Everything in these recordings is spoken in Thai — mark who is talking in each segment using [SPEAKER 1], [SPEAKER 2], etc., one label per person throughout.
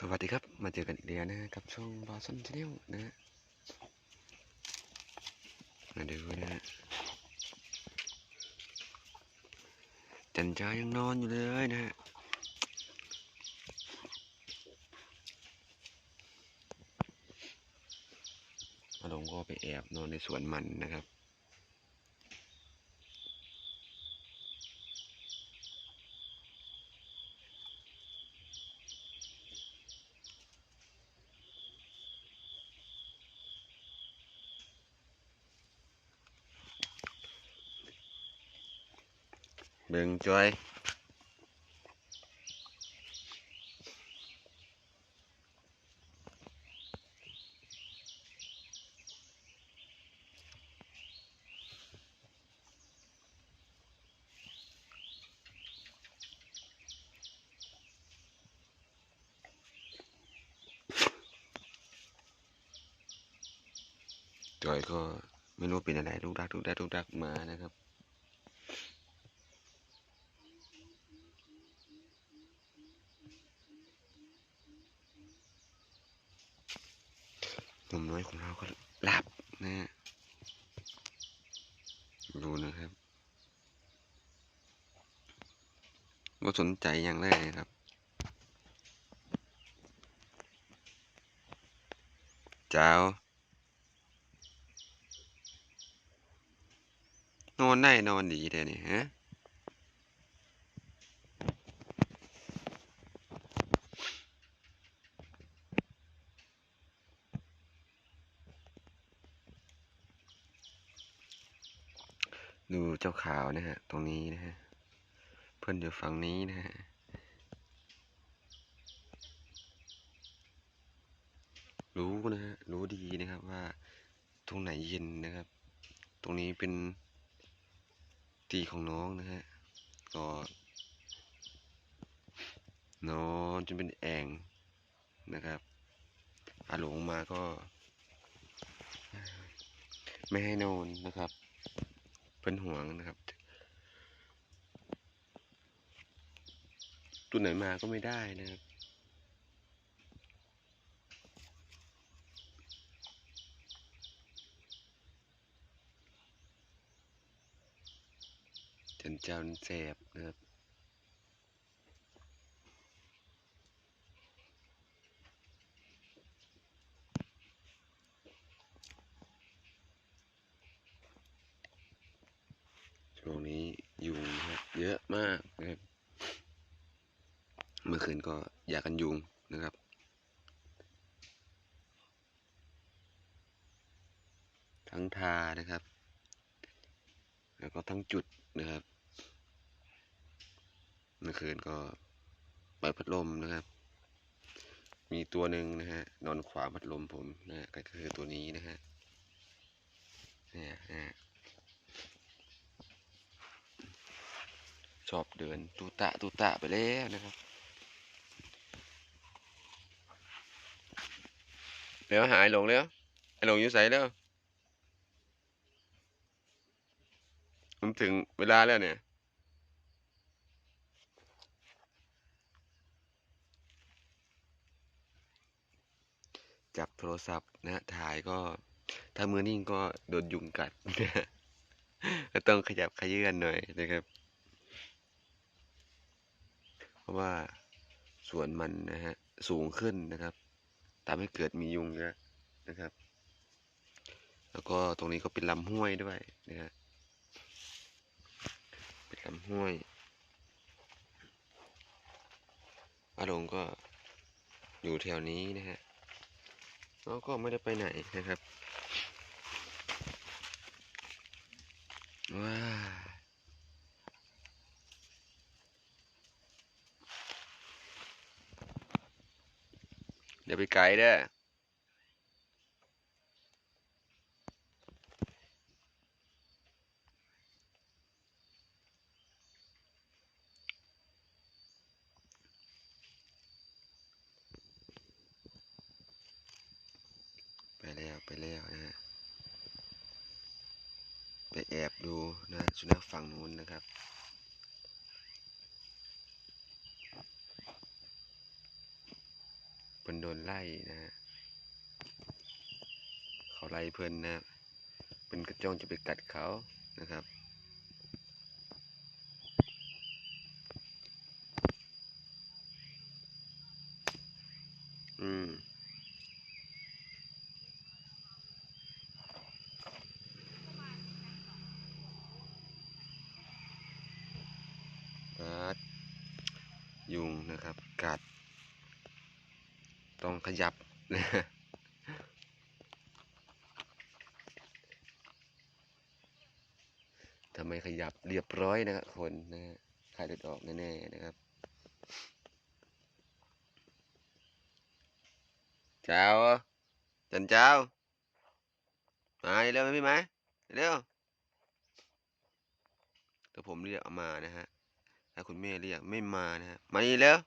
[SPEAKER 1] สวัสดีครับ มาเจอกันอีกแล้วนะกับช่องบอสซันชาแนลนะฮะมาดูนะฮะจันจายังนอนอยู่เลยนะฮะอาลงก็ไปแอบนอนในสวนมันนะครับ เบิ่งจอยจอยก็ไม่รู้เป็นอะไรลูกดักลูกดักลูกดักมานะครับ หนุ่มน้อยของเราก็หลับนะฮะดูนะครับก็สนใจอย่างแรกเลยครับเจ้านอนได้นอนดีเลยนี่ฮะ ดูเจ้าขาวนะฮะ ตรงนี้นะฮะ เพื่อนอยู่ฝั่งนี้นะฮะ รู้นะฮะ รู้ดีนะครับว่าตรงไหนเย็นนะครับ ตรงนี้เป็นตีของน้องนะฮะ ก็นอนจนเป็นแอ่งนะครับอาหลงมาก็ ไม่ให้นอนนะครับ เพนห่วงนะครับ ตัวไหนมาก็ไม่ได้นะครับจันเจ้าแสบนะครับ ช่วงนี้ยุงนะครับเยอะมากนะครับเมื่อคืนก็ยากันยุงนะครับ ทั้งทานะครับ แล้วก็ทั้งจุดนะครับ เมื่อคืนก็เปิดพัดลมนะครับ มีตัวหนึ่งนะฮะนอนขวาพัดลมผมนะฮะก็คือตัวนี้นะฮะเนี่ยนะฮะ ชอบเดินตูตะตูตะไปแล้วนะครับ เดี๋ยวหายหลงแล้วไอหลงอยู่ใส่แล้วมันถึงเวลาแล้วเนี่ยจับโทรศัพท์นะถ่ายก็ถ้ามือนิ่งก็โดนยุงกัดนะฮะก็ต้องขยับขยื่นหน่อยนะครับ ราะว่าสวนมันนะฮะสูงขึ้นนะครับทำให้เกิดมียุงเยอะนะครับ แล้วก็ตรงนี้ก็เป็นลำห้วยด้วยนะฮะเป็นลำห้วยอาลงก็อยู่แถวนี้นะฮะแล้วก็ไม่ได้ไปไหนนะครับว้า เดี๋ยวไปไกลเด้อไปแล้วไปแล้วนะฮะไปแอบดูนะสุนัขฝั่งนู้นนะครับ พิ่นโดนไล่นะฮะเขาไล่เพิ่นนะเป็นกระจ้องจะไปกัดเขานะครับอืมยุงนะครับ ต้องขยับนะทำไมขยับเรียบร้อยนะครับคนนะฮะไข้เลือดออกแน่ๆนะครับเจ้าจันเจ้ามาเร็วไหมพี่ไหมเร็วเดี๋ยวผมเรียกเอามานะฮะถ้าคุณแม่เรียกไม่มานะฮะมานี่เร็ว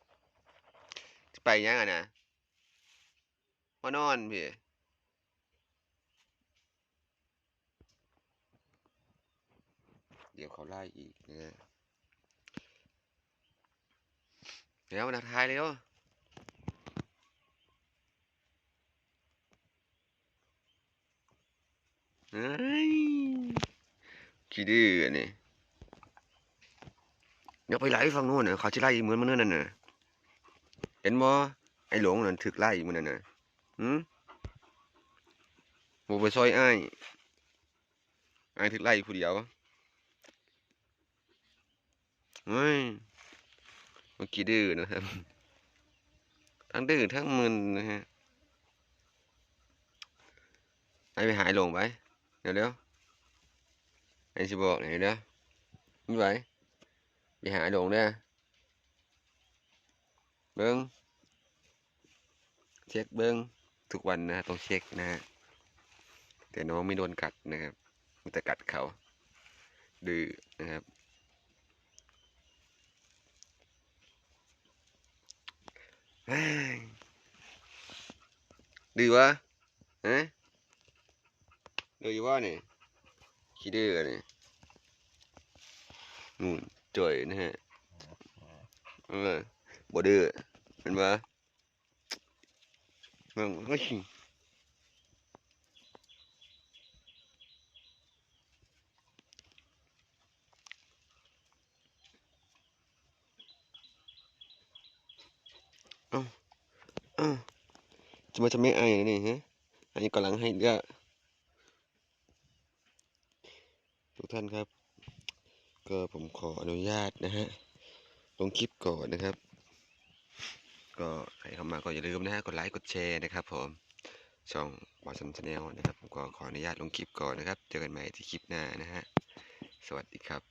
[SPEAKER 1] ไปยังอะนะ มานอนพี่เดี๋ยวเขาไล่อีกนะฮะเร็วนะทายเร็วเฮ้ยขี้ดื้ออันนี่เดี๋ยวไปไล่ฝั่งโน้นน่ะเขาจะไล่อีกเหมือนมันนั่นน่ะเห็นบ่ไอ้หลงนั่นถึกไล่อีกมันนั่นน่ะ หืมบ่ไปซอยอ้ายอ้ายถึกไล่ผู้เดียวเฮ้ยมันขี้ดื้อนะครับ ทั้งดื้อทั้งมึนนะฮะไอ้ไปหายหลงไป เดี๋ยวเดี๋ยวไอ้สิบอกไหนเด้อนี่ไหวไปหาโดงเด้อเบิ้งเช็คเบิ้ง ทุกวันนะต้องเช็คนะฮะแต่น้องไม่โดนกัดนะครับมีแต่กัดเขาดื้อนะครับดื้อวะฮะดื้ออยู่ว่านี่ขี้ดื้อเนี่ยนู่นจ่อยนะฮะเออบ่ดื้อเห็นปะ มึงเฮ้ยเอ้าเอ้าจะมาจะไม่อายเหรอนี่ฮะอันนี้กำลังให้เลือกทุกท่านครับ ก็ผมขออนุญาตนะฮะลงคลิปก่อนนะครับ ก็ใครเข้ามาก็อย่าลืมนะฮะกดไลค์กดแชร์นะครับ ผมช่องบอสันชาแนลนะครับผมก็ขออนุญาตลงคลิปก่อนนะครับ เจอกันใหม่ที่คลิปหน้านะฮะสวัสดีครับ